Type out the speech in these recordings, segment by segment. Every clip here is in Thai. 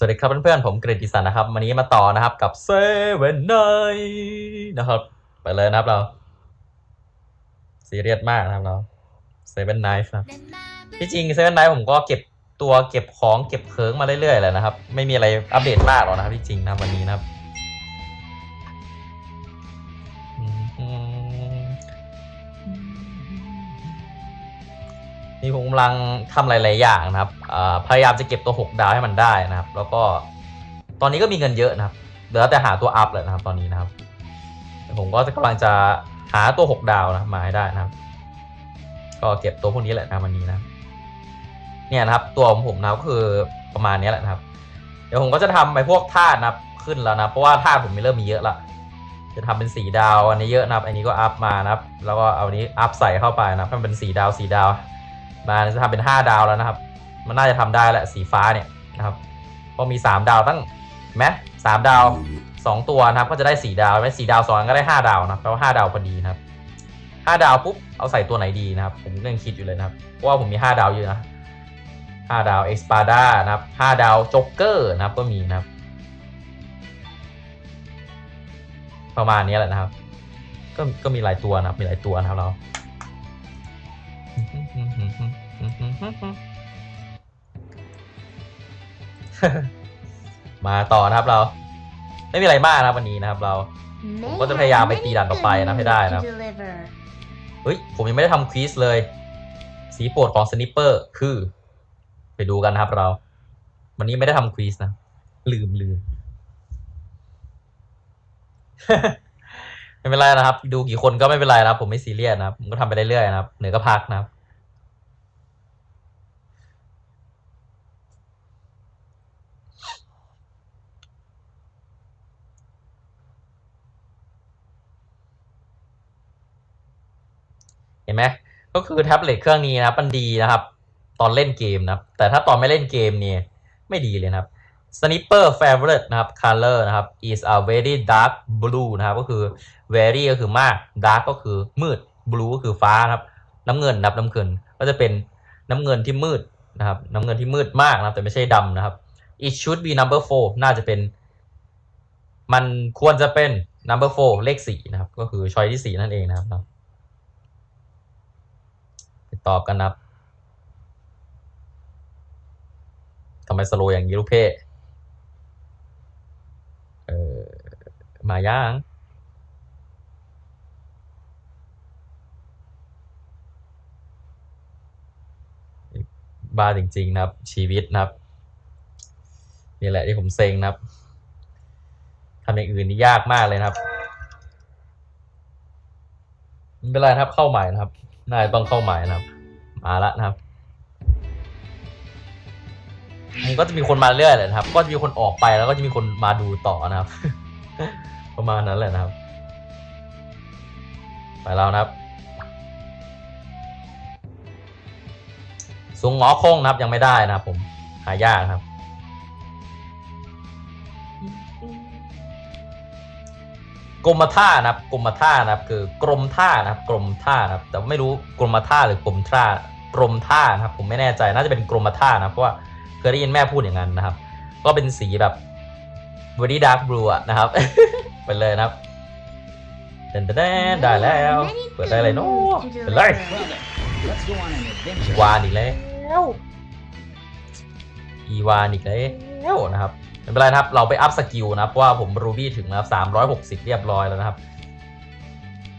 สวัสดีครับเพื่อนๆ ผมกฤติสันนะครับ วันนี้มาต่อนะครับกับเซเว่นไนนะครับ ไปเลยนะครับเรา ซีเรียสมากนะครับเราเซเว่นไนครับที่จริงเซเว่นไนผมก็เก็บตัวเก็บของเก็บเคิร์งมาเรื่อยๆแหละนะครับ ไม่มีอะไรอัปเดตมากหรอกนะครับที่จริงนะวันนี้นะครับ นี่ผมกำลังทำหลาย ๆ อย่างนะครับพยายามจะเก็บตัว 6 ดาวให้มันได้นะครับ แล้วก็ตอนนี้ก็มีเงินเยอะนะครับเหลือแต่หาตัวอัพเลยนะครับตอนนี้นะครับ ผมก็กำลังจะหาตัว 6 ดาวนะมาให้ได้นะครับ ก็เก็บตัวพวกนี้แหละนะวันนี้นะเนี่ยนะครับ ตัวของผมนะก็คือประมาณนี้แหละนะครับ เดี๋ยวผมก็จะทำไปพวกธาตุนะครับขึ้นแล้วนะเพราะว่าธาตุผมมีเริ่มมีเยอะละจะทำเป็นสีดาวอันนี้เยอะนะครับ อันนี้ก็อัพมานะครับ แล้วก็เอาอันนี้อัพใส่เข้าไปนะครับให้มันเป็นสีดาวสีดาว มาจะทำเป็นห้าดาวแล้วนะครับ มันน่าจะทำได้แหละสีฟ้าเนี่ยนะครับเพราะมีสามดาวตั้งไหมสามดาวสองตัวนะครับ ก็จะได้สี่ดาวไหมสี่ดาวสองอันก็ได้ห้าดาวนะครับแปลว่าห้าดาวพอดีนะครับห้าดาวปุ๊บเอาใส่ตัวไหนดีนะครับ ผมก็ยังคิดอยู่เลยนะครับเพราะว่าผมมีห้าดาวเยอะนะห้าดาวเอ็กซ์ปาด้านะครับห้าดาวจ็อกเกอร์นะครับก็มีนะครับ ประมาณนี้แหละนะครับ ก็ก็มีหลายตัวนะครับมีหลายตัวนะครับเรา มาต่อนะครับเรา ไม่มีอะไรมากนะครับวันนี้นะครับ เรา ผมก็จะพยายามไปตีด่านต่อไปนะให้ได้นะครับเฮ้ย ผมยังไม่ได้ทำควิสเลย สีโปรดของสนิปเปอร์คือ ไปดูกันนะครับเรา วันนี้ไม่ได้ทำควิสนะ ลืมลืมไม่เป็นไรนะครับ ดูกี่คนก็ไม่เป็นไรนะครับ ผมไม่ซีเรียสนะครับ ผมก็ทำไปเรื่อยๆนะครับ เหนื่อยก็พักนะครับ เห็นไหมก็คือแท็บเล็ตเครื่องนี้นะครับมันดีนะครับ ตอนเล่นเกมนะครับ แต่ถ้าตอนไม่เล่นเกมเนี่ยไม่ดีเลยนะครับ Sniper favorite นะครับ color นะครับ is a very dark blue นะครับ ก็คือ very ก็คือมาก dark ก็คือมืด blue ก็คือฟ้านะครับ น้ำเงินนะครับน้ำเงินก็จะเป็นน้ำเงินที่มืดนะครับ น้ำเงินที่มืดมากนะครับ แต่ไม่ใช่ดำนะครับ it should be number four น่าจะเป็น มันควรจะเป็น number four เลขสี่นะครับ ก็คือช้อยที่สี่นั่นเองนะครับ ตอบกันนะครับทำไมสโลอย่างนี้ลูกเพ่เออมาย่างบ้าจริง ๆ นะครับ ชีวิตนะครับ นี่แหละที่ผมเซ็งนะครับทำอย่างอื่นนี่ยากมากเลยนะครับไม่เป็นไรครับเข้าใหม่นะครับ น่าจะต้องเข้าหม่นะครับ มาละนะครับมันก็จะมีคนมาเรื่อยเลยนะครับ ก็จะมีคนออกไปแล้วก็จะมีคนมาดูต่อนะครับ ประมาณนั้นแหละนะครับ ไปแล้วนะครับสูงหงอคงนะครับยังไม่ได้นะครับผมหายากครับ กรมท่านะครับกรมท่านะครับ คือกรมท่านะครับกรมท่านะครับ แต่ไม่รู้กรมท่าหรือกรมท่ากรมท่านะครับ ผมไม่แน่ใจน่าจะเป็นกรมท่านะเพราะว่าเคยได้ยินแม่พูดอย่างนั้นนะครับ ก็เป็นสีแบบ very dark blue อะนะครับ ไปเลยนะครับเต้นเต้นได้แล้วเปิดได้เลยเนาะเป็นไร Well then, let's go on an อีวานอีกแล้วอีวานอีกแล้วนะครับ ไม่เป็นไรนะครับ เราไปอัพสกิลนะครับเพราะว่าผมรูบี้ถึงนะครับสามร้อยหกสิบเรียบร้อยแล้วนะครับ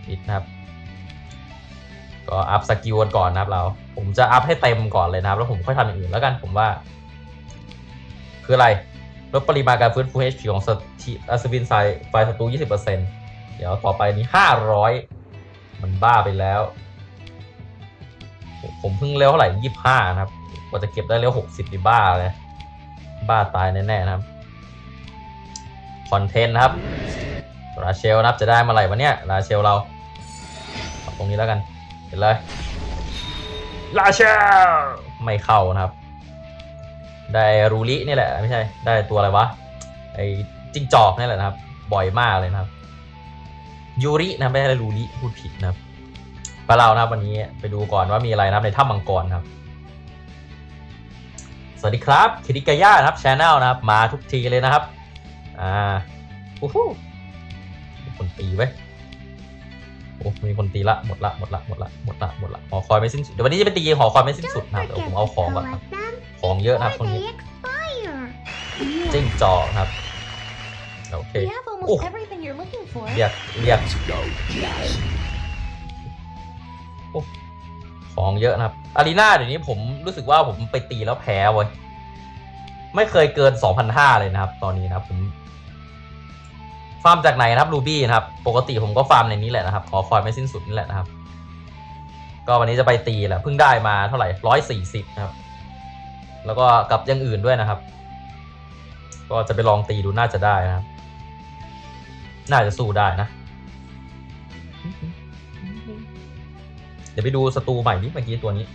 ปิดนะครับ ก็อัพสกิลกันก่อนนะครับ เรา ผมจะอัพให้เต็มก่อนเลยนะครับ แล้วผมค่อยทำอย่างอื่นแล้วกันผมว่า คืออะไรลดปริมาณการฟื้นฟู HP ของสติอัศวินไซไฟศัตรู20%เดี๋ยวต่อไปนี้ 500 มันบ้าไปแล้ว ผมเพิ่งเร็วเท่าไหร่ยี่ห้านะครับ กว่าจะเก็บได้เร็วหกสิบนี่บ้าเลย บ้าตายแน่ ๆ นะครับ คอนเทนต์นะครับราเชลนะครับจะได้มาอะไรวะเนี่ยราเชลเราเอาตรงนี้แล้วกันเห็นเลยราเชลไม่เข้านะครับ ได้รูรินี่แหละไม่ใช่ได้ตัวอะไรวะไอ้จิ้งจอกนี่แหละนะครับ บ่อยมากเลยนะครับยูรินะไม่ใช่รูริพูดผิดนะครับไปเรานะครับวันนี้ไปดูก่อนว่ามีอะไรนะครับในถ้ำมังกรครับสวัสดีครับคิริกายานะครับชแนลนะครับ มาทุกทีเลยนะครับ อ่าโอ้โหมีคนตีไว้ยโอ้มีคนตีละหมดละหมดละหมดละหมดละหมดละหอคอยไม่สิ้นสุดเดี๋ยววันนี้จะไปตีหอคอยไม่สิ้นสุดนะครับเดี๋ยวผมเอาของก่อนครับของเยอะนะครับคนนี้จิ้งจอกนะครับโอเค You have almost Oh. everything you're looking for. เรียกเรียกโอ้ของเยอะนะครับอารีนาเดี๋ยวนี้ผมรู้สึกว่าผมไปตีแล้วแพ้เว้ยไม่เคยเกิน 2,500 เลยนะครับ ตอนนี้นะครับผม ฟาร์มจากไหนนะครับรูบี้นะครับ ปกติผมก็ฟาร์มในนี้แหละนะครับขอคอยไม่สิ้นสุดนี่แหละนะครับ ก็วันนี้จะไปตีแหละเพิ่งได้มาเท่าไหร่ร้อยสี่สิบนะครับ แล้วก็กับอย่างอื่นด้วยนะครับ ก็จะไปลองตีดูน่าจะได้นะครับ น่าจะสู้ได้นะ เดี๋ยวไปดูศัตรูใหม่นี่เมื่อกี้ตัวนี้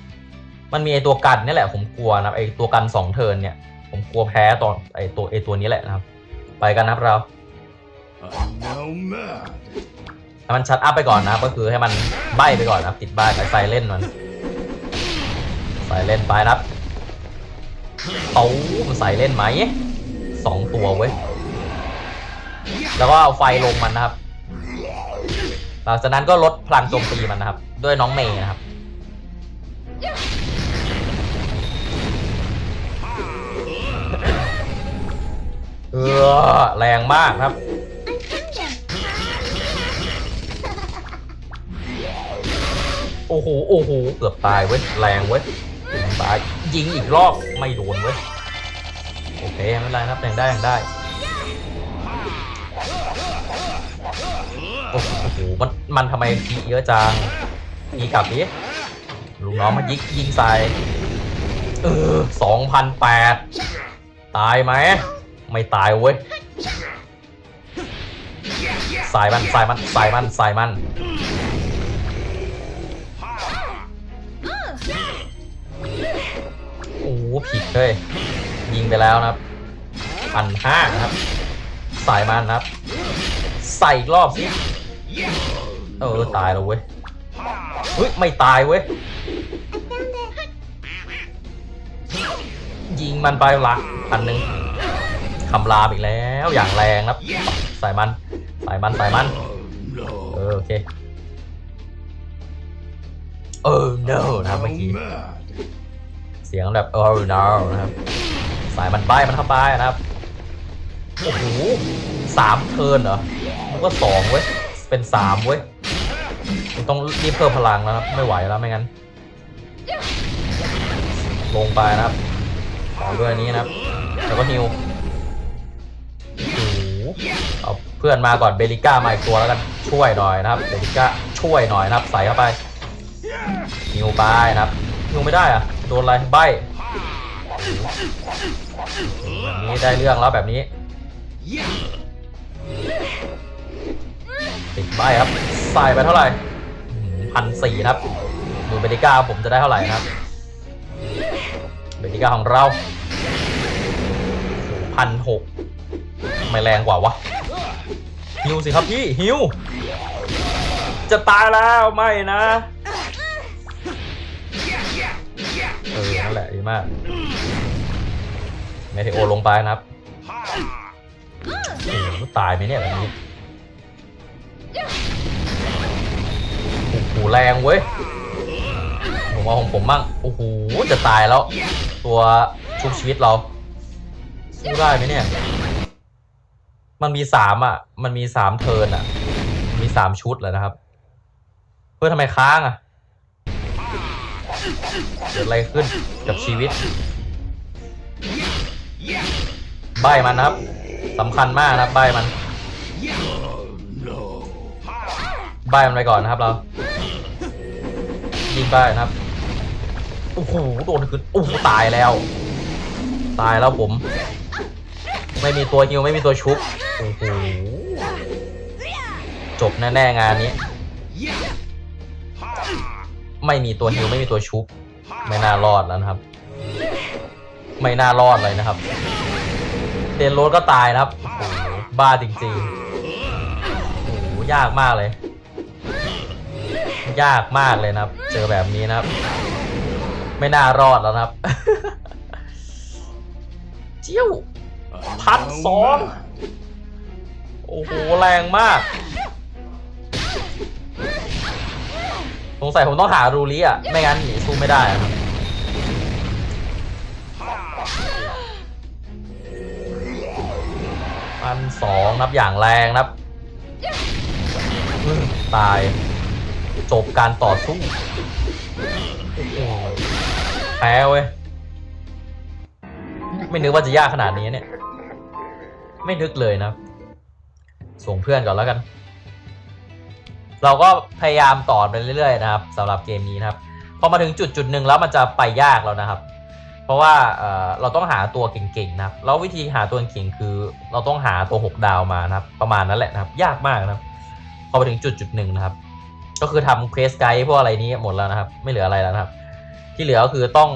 มันมีไอตัวกันนี่แหละผมกลัวนะไอตัวกันสองเทิร์นเนี่ย ผมกลัวแพ้ตอนไอตัวไอตัวนี้แหละนะครับ ไปกันนะครับเรา ให้มันชัดอัพไปก่อนนะครับ ก็คือให้มันใบไปก่อนนะครับ ติดใบไปใส่เล่นมันใส่เล่นไปนะครับเอามันใส่เล่นไหมสองตัวเว้ย แล้วก็เอาไฟลงมันนะครับ หลังจากนั้นก็ลดพลังโจมตีมันนะครับ ด้วยน้องเมย์นะครับเออแรงมากครับ โอ้โห โอ้โห เกือบตายเว้ย แรงเว้ยตายยิงอีกรอบ ไม่โดนเว้ย โอเค ไม่เป็นไรนะครับยังได้ยังได้ โอ้โห มัน มันทำไมทีเยอะจังยีกลับดิลูกน้องมายิงยิงใส่ เออสองพันแปด ตายไหม ไม่ตายเว้ยใส่มันใส่มันใส่มันใส่มัน ผิดเลยยิงไปแล้วนะครับพันห้านะครับใส่มันนะครับ ใส่อีกรอบสิเออตายแล้วเว้ยเฮ้ยไม่ตายเว้ยยิงมันไปละพันหนึ่งคำรามอีกแล้วอย่างแรงนะครับใส่มันใส่มันใส่มันเออโอเคเออ no นะเมื่อกี้ สียงแบบเออ no นะครับ สายมันใบมันเข้าไปนะครับ โอ้โหสามเทิร์นเหรอ มันก็สองเว้ย เป็นสามเว้ยมันต้องรีบเพิ่มพลังแล้วครับ ไม่ไหวแล้วไม่งั้น ลงไปนะครับต่อด้วยอันนี้นะครับ แล้วก็ฮิวโอ้โหเอาเพื่อนมาก่อนเบลิก้ามาอีกตัวแล้วกันช่วยหน่อยนะครับเบลิก้าช่วยหน่อยนะครับ ใส่เข้าไปฮิวไปนะครับ ฮิวไม่ได้อะโดนอะไรใบนี้ได้เรื่องแล้วแบบนี้ติดใบครับใส่ไปเท่าไหร่พันสี่ครับดูเบดิก้าผมจะได้เท่าไหร่นะครับเบดิก้าของเราพันหกไม่แรงกว่าวะฮิวสิครับพี่ฮิวจะตายแล้วไม่นะ เออ นั่นแหละดีมากเมเทโอลงไปนะครับตายไหมเนี่ยแบบนี้โอ้โหแรงเว้ยผมเอาของผมบ้างโอ้โหจะตายแล้ว ตัวชุบชีวิตเราสู้ได้ไหมเนี่ย มันมีสามอะ มันมีสามเทิร์นอะ มีสามชุดเลยนะครับ เพื่อทำไมค้างอะ เกิดอะไรขึ้นกับชีวิต ใบมันนะครับสำคัญมากนะครับใบมัน ใบมันไปก่อนนะครับเรายิงไปนะครับโอ้โหโดนขึ้นโอ้โหตายแล้ว ตายแล้วผม ไม่มีตัวฮิวไม่มีตัวชุบโอ้โหจบแน่ๆงานนี้ ไม่มีตัวฮิวไม่มีตัวชุบ ไม่น่ารอดแล้วนะครับ ไม่น่ารอดเลยนะครับเดนโรสก็ตายนะครับโอ้โหบ้าจริงๆโอ้โหยากมากเลย ยากมากเลยนะครับ เจอแบบนี้นะครับ ไม่น่ารอดแล้วนะครับ เจี้ยวพันสองโอ้โห แรงมาก งสัยผมต้องหารูริอะ ไม่งั้นหนีสู้ไม่ได้อะครับพันสองนับอย่างแรงนับอื้อตาย จบการต่อสู้โอ้โหแพ้เว้ย ไม่นึกว่าจะยากขนาดนี้เนี่ย ไม่นึกเลยนะครับส่งเพื่อนก่อนแล้วกัน เราก็พยายามต่อไปเรื่อยๆนะครับสำหรับเกมนี้นะครับพอมาถึงจุดจุดหนึ่งแล้วมันจะไปยากแล้วนะครับ เพราะว่าเเราต้องหาตัวเก่งๆนะครับแล้ววิธีหาตัวเก่งคือ เราต้องหาตัว 6 ดาวมานะครับ ประมาณนั้นแหละนะครับ ยากมากนะครับ พอไปถึงจุดจุดหนึ่งนะครับ ก็คือทำเควสไกด์พวกอะไรนี้หมดแล้วนะครับ ไม่เหลืออะไรแล้วนะครับ ที่เหลือก็คือต้อง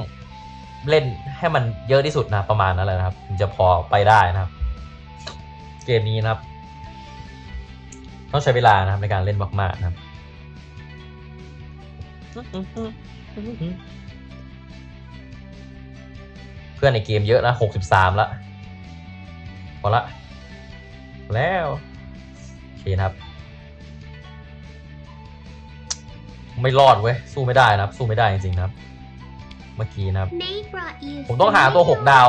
เล่นให้มันเยอะที่สุดนะประมาณนั้นแหละนะครับถึงจะพอไปได้นะครับ เกมนี้นะครับ ต้องใช้เวลานะครับในการเล่นมากๆนะครับเพื่อนในเกมเยอะนะหกสิบสามละพอละพอแล้วโอเคนะครับ ไม่รอดเว้ย สู้ไม่ได้นะครับ สู้ไม่ได้จริงๆนะครับ เมื่อกี้นะครับ ผมต้องหาตัว6ดาว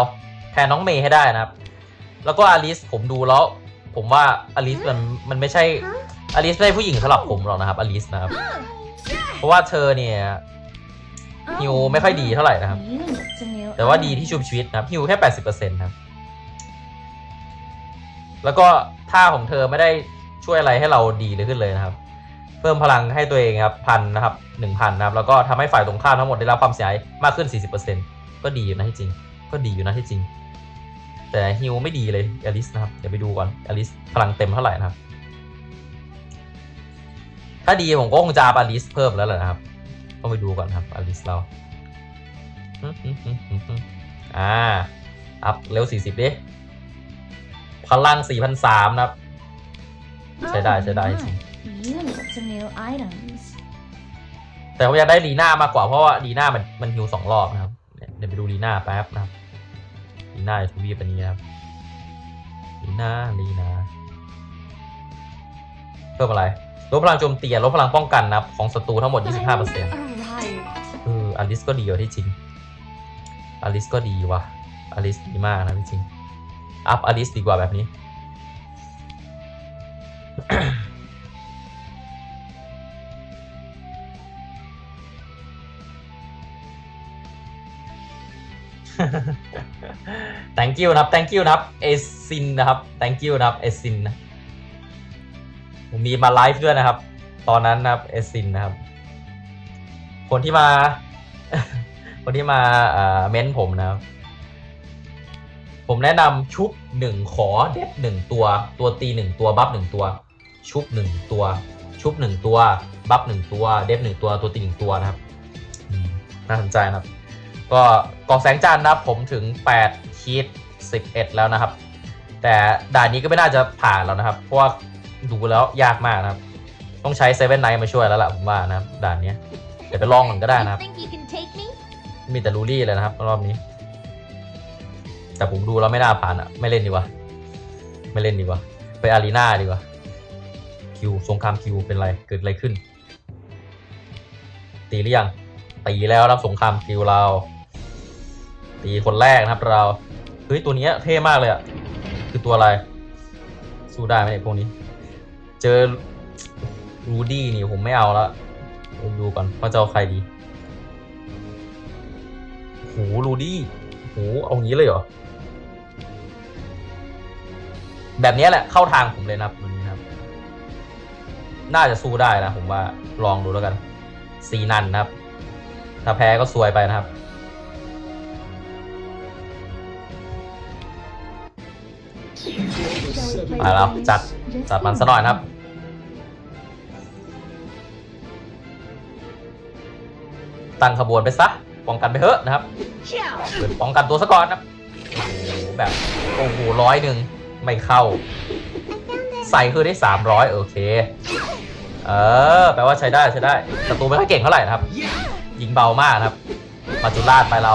แทนน้องเมย์ให้ได้นะครับ แล้วก็อลิสผมดูแล้ว ผมว่าอลิสมันมันไม่ใช่อลิสไม่ใช่ผู้หญิงสำหรับผมหรอกนะครับอลิสนะครับ เพราะว่าเธอเนี่ยฮิวไม่ค่อยดีเท่าไหร่นะครับ แต่ว่าดีที่ชุบชีวิตนะครับฮิวแค่80%นะครับ แล้วก็ท่าของเธอไม่ได้ช่วยอะไรให้เราดีเลยขึ้นเลยนะครับ เพิ่มพลังให้ตัวเองครับพันนะครับหนึ่งพันนะครับ แล้วก็ทำให้ฝ่ายตรงข้ามทั้งหมดได้รับความเสียหายมากขึ้น40%ก็ดีอยู่นะที่จริง ก็ดีอยู่นะที่จริง แต่ฮิวไม่ดีเลยอลิสนะครับ เดี๋ยวไปดูก่อนอลิสพลังเต็มเท่าไหร่นะครับ ถ้าดีผมก็คงจะอัพอลิสเพิ่มแล้วแหละนะครับต้องไปดูก่อนครับอลิสเราอ่า อัพเร็ว 40 ดิ พลัง 4,003นะครับ ใช้ได้ ใช้ได้จริง Units of new items. แต่ผมอยากได้ลีน่ามากกว่าเพราะว่าลีน่ามันมันฮิวสองรอบนะครับเนี่ยเดี๋ยวไปดูลีน่าแป๊บนะครับ ลีน่าทวีปอันนี้นะครับลีน่าลีน่าเพิ่มอะไรลดพลังโจมตีลดพลังป้องกันนะครับของศัตรูทั้งหมด 25% Arrived. คืออลิสก็ดีกว่าที่จริงอลิสก็ดีว่ะอลิสดีมากนะที่จริงอัพอลิสดีกว่าแบบนี้ you นะครับ thank you นะครับเอซินนะครับ thank you นะครับเอซินนะผมมีมาไลฟ์ด้วยนะครับ ตอนนั้นนะครับเอซินนะครับ คนที่มา คนที่มาเอ่อเม้นผมนะครับ ผมแนะนำชุบหนึ่งขอเด็ดหนึ่งตัว ตัวตีหนึ่งตัวบัฟหนึ่งตัว ชุบหนึ่งตัว ชุบหนึ่งตัว บัฟหนึ่งตัว เด็ดหนึ่งตัว ตัวตีหนึ่งตัวนะครับน่าสนใจนะครับ ก็กองแสงจันทร์นะครับ ผมถึง8คีด 11 แล้วนะครับ แต่ด่านนี้ก็ไม่น่าจะผ่านแล้วนะครับ เพราะว่าดูแล้วยากมากนะครับ ต้องใช้เซเว่นไนท์มาช่วยแล้วล่ะผมว่านะครับ ด่านเนี้ยเดี๋ยวไปลองกันก็ได้นะครับ You think you can take me? มีแต่ลูรี่เลยนะครับ รอบนี้ แต่ผมดูแล้วไม่น่าผ่านอะไม่เล่นดีกว่า ไม่เล่นดีกว่า ไปอารีนาดีกว่า คิวสงครามคิวเป็นไร เกิดอะไรขึ้น ตีหรือยัง ตีแล้วนะครับสงครามคิวเรา ตีคนแรกนะครับเรา เฮ้ยตัวเนี้ยเท่มากเลยอะ คือตัวอะไร สู้ได้ไหมเนี่ยพวกนี้ เจอรูดี้นี่ผมไม่เอาแล้วผมดูก่อนว่าจะเอาใครดีโหรูดี้โหเอางี้เลยเหรอ แบบนี้แหละเข้าทางผมเลยนะครับวันนี้นะครับ น่าจะสู้ได้นะผมว่าลองดูแล้วกันซีนันนะครับ ถ้าแพ้ก็ซวยไปนะครับ มาแล้วจัดจัดมันซะหน่อยนะครับตั้งขบวนไปซะป้องกันไปเถอะนะครับเปิดป้องกันตัวซะก่อนนะครับโอ้โหแบบโอ้โหร้อยหนึ่งไม่เข้า ใส่คือได้สามร้อยโอเค เออแปลว่าใช้ได้ใช้ได้ศัตรูไม่ค่อยเก่งเท่าไหร่นะครับ ยิงเบามากนะครับ มาจุลาดไปเรา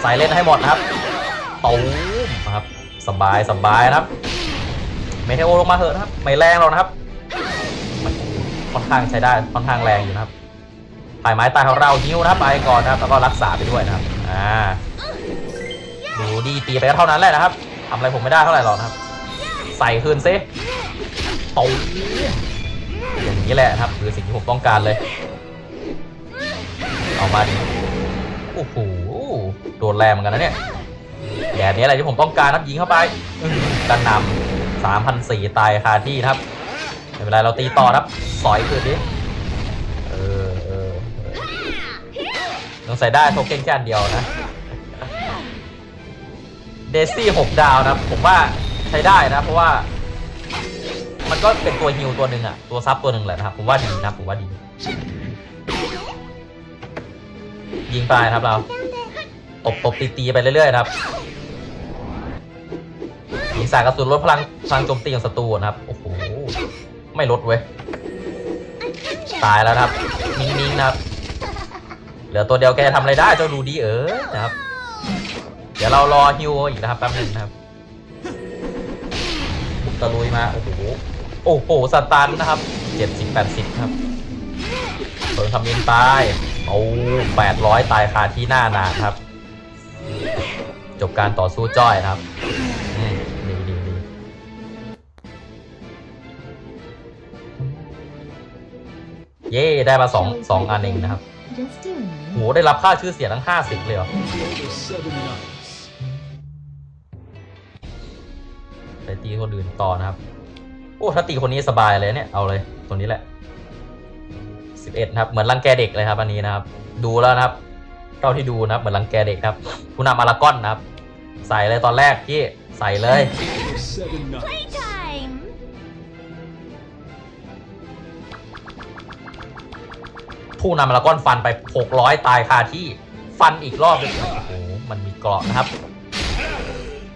ใส่เล่นให้หมดนะครับตูมสบายสบายนะครับ มเทโอลงมาเถอะนะครับ ไม่แรงหรอกนะครับ มันค่อนข้างใช้ได้ค่อนข้างแรงอยู่นะครับปลายไม้ตายของเราฮิวนะครับไปก่อนนะครับแล้วก็รักษาไปด้วยนะครับอ่าดูดีตีไปก็เท่านั้นแหละนะครับทำอะไรผมไม่ได้เท่าไหร่หรอกนะครับ ใส่คืนซิตูอย่างนี้แหละครับคือสิ่งที่ผมต้องการเลย เอามาดิโอ้โหโดนแรงเหมือนกันนะเนี่ยแบบนี้อะไรที่ผมต้องการนะครับยิงเข้าไปกันนำ สามพันสี่ตายคาที่ครับไม่เป็นไรเราตีต่อนะครับ สอยคืนดิเออเออเออต้องใส่ได้โทเค็นแค่อันเดียวนะเดซี่หกดาวนะผมว่าใช้ได้นะเพราะว่า มันก็เป็นตัวฮิวตัวหนึ่งอะตัวซับตัวหนึ่งแหละนะครับผมว่าดีนะผมว่าดี ยิงไปครับเราตบตบตีตีไปเรื่อยๆครับ ยิงสากระสุนลดพลังพลังโจมตีของศัตรูนะครับ โอ้โห ไม่ลดเว้ย ตายแล้วครับนิ่งๆนะครับ เหลือตัวเดียวแกจะทำอะไรได้เจ้าดูดีเออนะครับ เดี๋ยวเรารอฮิวอีกนะครับแป๊บหนึงนะครับบุตะลุยมา โอ้โห โอ้โห สตันนะครับเจ็ดสิบแปดสิบครับโดนคำมินตายโอ้แปดร้อยตายคาที่หน้านานครับ จบการต่อสู้จ้อยนะครับ เย่ได้มาสองสองอันเองนะครับ Just do โหได้รับค่าชื่อเสียงทั้งห้าสิบเลยเหรอ For the seven knights. ไปตีคนอื่นต่อนะครับ โอ้ถ้าตีคนนี้สบายเลยเนี่ย เอาเลยตัวนี้แหละ11นะครับ เหมือนรังแกเด็กเลยครับ อันนี้นะครับ ดูแล้วนะครับเท่าที่ดูนะครับเหมือนรังแกเด็กครับ ผู้นำอารากอนนะครับ ใส่เลยตอนแรกที่ใส่เลย ผู้นำอารากอนฟันไป 600 ตายคาที่ฟันอีกรอบหนึงโอ้โหมันมีเกราะนะครับ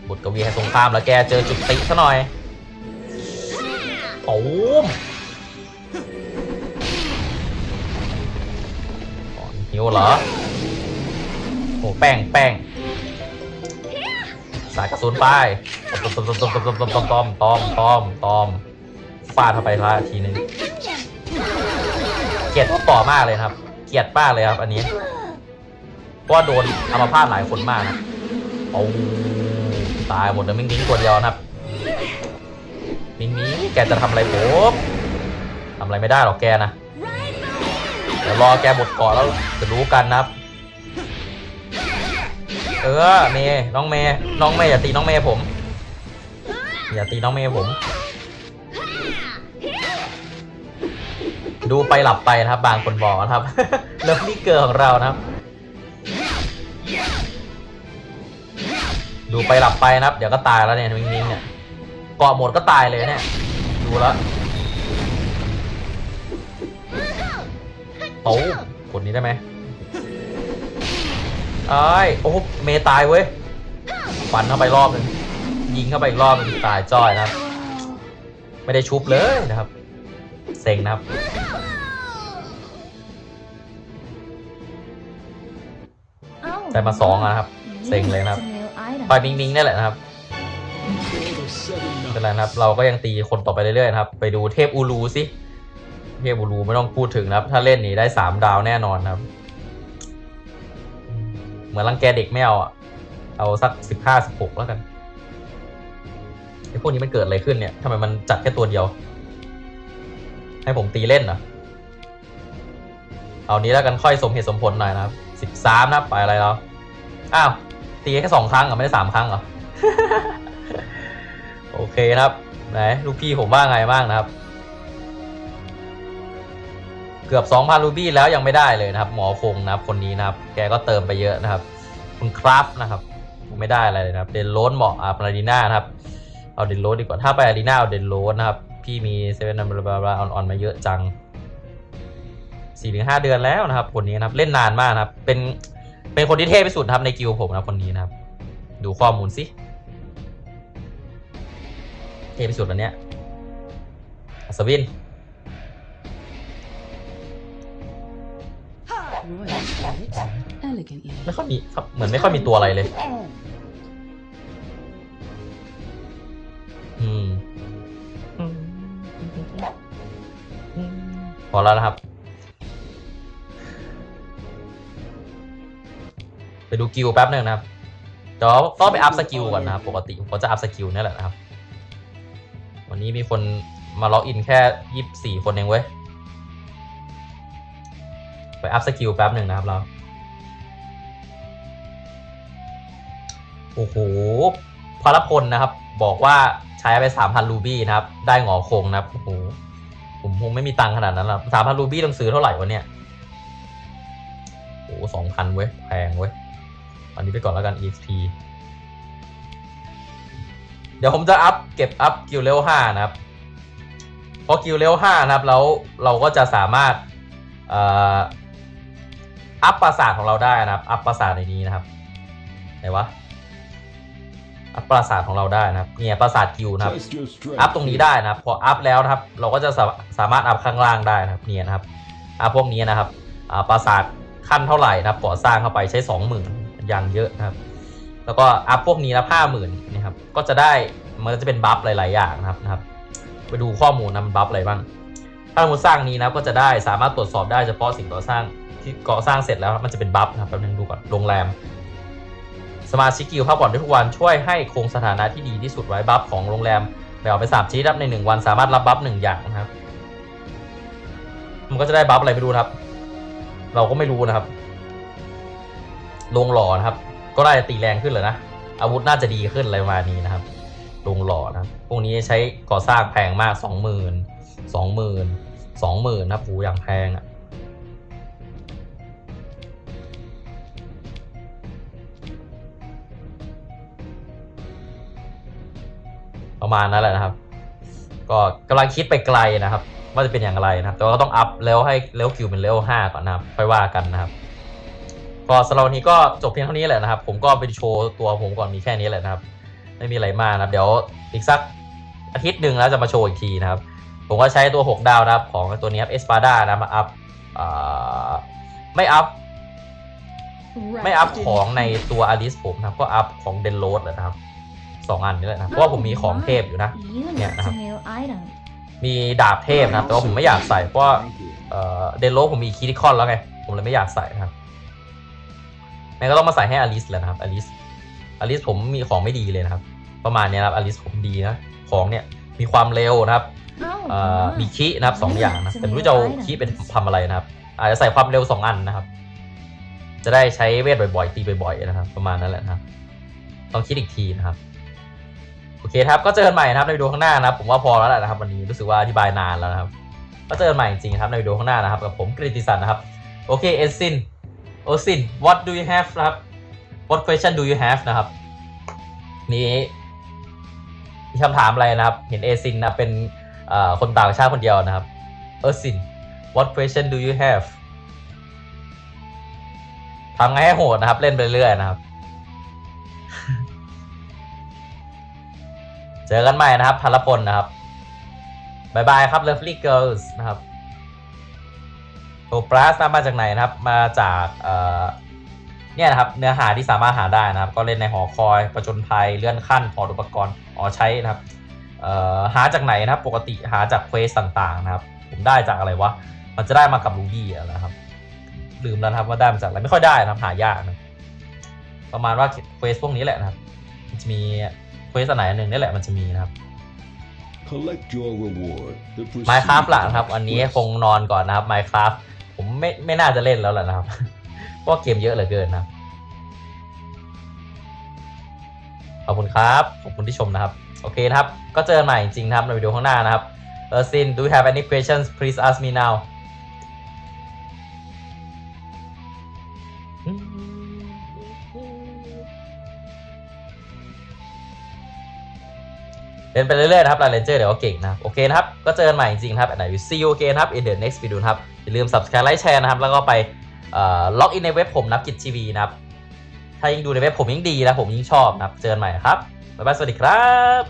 บุตรกวีให้สงครามแล้วแกเจอจุดติซะหน่อยโอ้มหิวเหรอ โอ้แป้งแป้งสายกระสุนไปตอมตอมตอมตอมตอมตอมตอมตอมตอมตอมฟาดเข้าไปละทีนึง เกลียดต่อมากเลยครับ เกลียดมากเลยครับ อันนี้เพราะว่าโดนอัมพาตหลายคนมากนะโอ้ตายหมดเลยมิงมิงตัวเดียวนะครับ มิงมิงแกจะทำอะไรผมทำอะไรไม่ได้หรอกแกนะเดี๋ยวรอแกหมดเกาะแล้วจะรู้กันนะครับ เออเมย์น้องเมย์น้องเมย์อย่าตีน้องเมย์ผม อย่าตีน้องเมย์ผม ดูไปหลับไปนะครับ บางคนบอกนะครับเลิฟนี่เกิร์ของเรานะครับ ดูไปหลับไปนะครับ เดี๋ยวก็ตายแล้วเนี่ยนิ่งๆเนี่ยเกาะหมดก็ตายเลยเนี่ย ดูแล้วโอ้คนนี้ได้ไหมไอ้โอ้เมตายเว้ยฟันเข้าไปรอบหนึงยิงเข้าไปอีกรอบหนึงตายจ้อยนะครับ ไม่ได้ชุบเลยนะครับ เซ็งนะครับ Oh, ได้มาสองอะนะครับ เซ็งเลยนะครับ Some new items. ปลายมิงมิงนี่แหละนะครับ For the seven ไม่เป็นไร knights. นะครับ เราก็ยังตีคนต่อไปเรื่อยๆนะครับ ไปดูเทพอูรูสิ เทพอูรูไม่ต้องพูดถึงนะครับ ถ้าเล่นนี่ได้สามดาวแน่นอนนะครับ เหมือนรังแกเด็กไม่เอาอะเอาสักสิบห้าสิบหกแล้วกันไอ้พวกนี้มันเกิดอะไรขึ้นเนี่ยทำไมมันจัดแค่ตัวเดียว ให้ผมตีเล่นเหรอ เอานี้แล้วกันค่อยสมเหตุสมผลหน่อยนะครับสิบสามนะไปอะไรแล้ว อ้าว ตีแค่สองครั้งเหรอ ไม่ได้สามครั้งเหรอ โอเคนะครับ ไหน ลูกพี่ผมว่าไงบ้างนะครับ เกือบ2,000รูบี้แล้วยังไม่ได้เลยนะครับ หมอคงนะครับ คนนี้นะครับ แกก็เติมไปเยอะนะครับ คุณครับนะครับไม่ได้อะไรเลยนะครับ เดนโรนเหมาะอะอารีนานะครับ เอาเดนโรนดีกว่า ถ้าไปอารีนาเอาเดนโรนนะครับ พี่มีเซเว่นนัมบอร์บลาอ่อนๆมาเยอะจังสี่ถึงห้าเดือนแล้วนะครับ คนนี้นะครับเล่นนานมากนะครับ เป็นเป็นคนที่เท่ที่สุดครับในกิลผมนะคนนี้นะครับ ดูข้อมูลสิเท่ที่สุดวันเนี้ยอัศวินไม่ค่อยมีครับเหมือนไม่ค่อยมีตัวอะไรเลยพ อแล้วนะครับ ไปดูกิลแป๊บหนึ่งนะครับเดี๋ยวต้องไปอัพสกิลก่อนนะครับ ปกติผมก็จะอัพสกิลนี่แหละนะครับ วันนี้มีคนมาล็อกอินแค่ยี่สี่คนเองเว้ย ไปอัพสกิลแป๊บหนึ่งนะครับเรา โอ้โหพลพลนะครับ บอกว่าใช้ไปสามพันรูบี้นะครับ ได้หงอคงนะครับ โอ้โห งไม่มีตังขนาดนั้นหรอกสามพันรูบี้ต้องซื้อเท่าไหร่วะเนี่ยโอ้สองพันเว้ย แพงเว้ย อันนี้ไปก่อนแล้วกัน EXP เดี๋ยวผมจะอัพเก็บอัพกิลเลวห้านะครับ พอกิลเลวห้านะครับแล้วเราก็จะสามารถอออัพปราสาทของเราได้นะครับ อัพปราสาทในนี้นะครับ ไหนวะ อัพปราสาทของเราได้นะครับเนี่ยปราสาทกิลนะครับ Test your strength. อัพตรงนี้ได้นะครับ พออัพแล้วนะครับ เราก็จะสาสามารถอัพข้างล่างได้นะครับเนี่ยนะครับอัพพวกนี้นะครับอ่าปราสาทขั้นเท่าไหร่นะครับก่อสร้างเข้าไปใช้สองหมื่นอย่างเยอะนะครับ แล้วก็อัพพวกนี้นะห้าหมื่นนะครับก็จะได้มันก็จะเป็นบัฟหลาย ๆ อย่างนะครับนะครับ ไปดูข้อมูลนะมันบัฟอะไรบ้างถ้าสมมติสร้างนี้นะครับก็จะได้สามารถตรวจสอบได้เฉพาะสิ่งก่อสร้างที่ก่อสร้างเสร็จแล้วมันจะเป็นบัฟนะครับแป๊บนึงดูก่อนโรงแรม สมาชิกกิลพักผ่อนได้ทุกวันช่วยให้คงสถานะที่ดีที่สุดไว้บัฟของโรงแรมแบ่งออกไปสามชนิดครับในหนึ่งวันสามารถรับบัฟหนึ่งอย่างนะครับ มันก็จะได้บัฟอะไรไม่รู้ครับ เราก็ไม่รู้นะครับ ลงหล่อนะครับ ก็ได้ตีแรงขึ้นเลยนะอาวุธน่าจะดีขึ้นอะไรประมาณนี้นะครับ ลงหล่อนะพวกนี้ใช้ก่อสร้างแพงมากสองหมื่นสองหมื่นสองหมื่นนะครับอย่างแพงอะ่ะ ประมาณนั้นแหละนะครับ ก็กำลังคิดไปไกลนะครับ ว่าจะเป็นอย่างไรนะครับ แต่ว่าก็ต้องอัพเลเวให้เลเวคิวเป็นเลเวลห้าก่อนนะครับค่อยว่ากันนะครับก็สำหรับวันนี้ก็จบเพียงเท่านี้แหละนะครับ ผมก็ไปโชว์ตัวผมก่อนมีแค่นี้แหละนะครับ ไม่มีอะไรมากนะครับ เดี๋ยวอีกสักอาทิตย์หนึ่งแล้วจะมาโชว์อีกทีนะครับ ผมก็ใช้ตัว 6 ดาวนะครับ ของตัวนี้ครับเอสปาดานะมาอัพไม่อัพไม่อัพของในตัวอลิสผมนะครับ ก็อัพของเดนโรดแหละนะครับ สองอันนี้แหละนะครับเพราะว่าผมมีของเทพอยู่นะ Units Yeah, uh-huh. new item. มีดาบเทพนะครับแต่ว่าผมไม่อยากใส่เพราะว่า Thank you. เอ่อเดนโรดผมมีคิริคอนแล้วไง ผมเลยไม่อยากใส่นะครับงั้นก็ต้องมาใส่ให้อลิสแหละนะครับอลิสอลิสผมมีของไม่ดีเลยนะครับ ประมาณเนี้ยนะครับอลิสผมดีนะของเนี่ยมีความเร็วนะครับ Oh, เอ่อ nice. มีคินะครับสองอย่างนะแต่ไม่รู้จะเอาคิเป็นทำอะไรนะครับ อาจจะใส่ความเร็วสองอันนะครับ จะได้ใช้เวทบ่อยๆตีบ่อยๆนะครับ ประมาณนั้นแหละนะครับต้องคิดอีกทีนะครับ โอเคครับก็เจอกันใหม่นะครับในวิดีโอข้างหน้านะครับผมว่าพอแล้วแหละนะครับวันนี้รู้สึกว่าอธิบายนานแล้วนะครับ ก็เจอกันใหม่จริงๆครับในวิดีโอข้างหน้านะครับกับผมกฤติสันนะครับโอเคเอซินโอซิน what do you have นะครับ what question do you have นะครับ นี่มีคำถามอะไรนะครับ เห็นเอซินนะเป็นคนต่างชาติคนเดียวนะครับเอซิน what question do you have ทำไงให้โหดนะครับ เล่นไปเรื่อยๆนะครับ เจอกันใหม่นะครับพลพลนะครับบายบายครับ Lovely Girls นะครับโทปลัสมาจากไหนนะครับ มาจากเอ่อเนี่ยนะครับเนื้อหาที่สามารถหาได้นะครับ ก็เล่นในหอคอยประจนภัยเลื่อนขั้นถอดอุปกรณ์อ๋อใช้นะครับเอ่อหาจากไหนนะครับ ปกติหาจากเควสต่างๆนะครับ ผมได้จากอะไรวะมันจะได้มากับลูบี้อะนะครับ ลืมแล้วนะครับว่าได้มาจากอะไรไม่ค่อยได้นะครับหายากนะประมาณว่าเควสพวกนี้แหละนะครับมันจะมี ควสอันไหนอันหนึ่งนี่แหละมันจะมีนะครับ Collect your reward. The ไมค์คราฟ procedure หลังครับ อันนี้ request. คงนอนก่อนนะครับไมค์คราฟผมไม่ไม่น่าจะเล่นแล้วแหละนะครับ เพราะว่าเกมเยอะเหลือเกินนะครับ ขอบคุณครับ ขอบคุณที่ชมนะครับ โอเคนะครับ ก็เจอกันใหม่จริงๆนะครับในวิดีโอข้างหน้านะครับเออซิน do you have any questions please ask me now เรียนไปเรื่อยๆนะครับลาเลนเจอร์เดี๋ยวก็เก่งนะครับ โอเคนะครับ ก็เจอกันใหม่จริงๆครับอันไหนวิซีโอเคนะครับ in the next video นะครับ อย่าลืม subscribe ไลค์แชร์นะครับ แล้วก็ไปล็อกอินในเว็บผมนับกิจทีวีนะครับ ถ้ายิ่งดูในเว็บผมยิ่งดีนะผมยิ่งชอบนะครับ เจอกันใหม่ครับบ๊ายบายสวัสดีครับ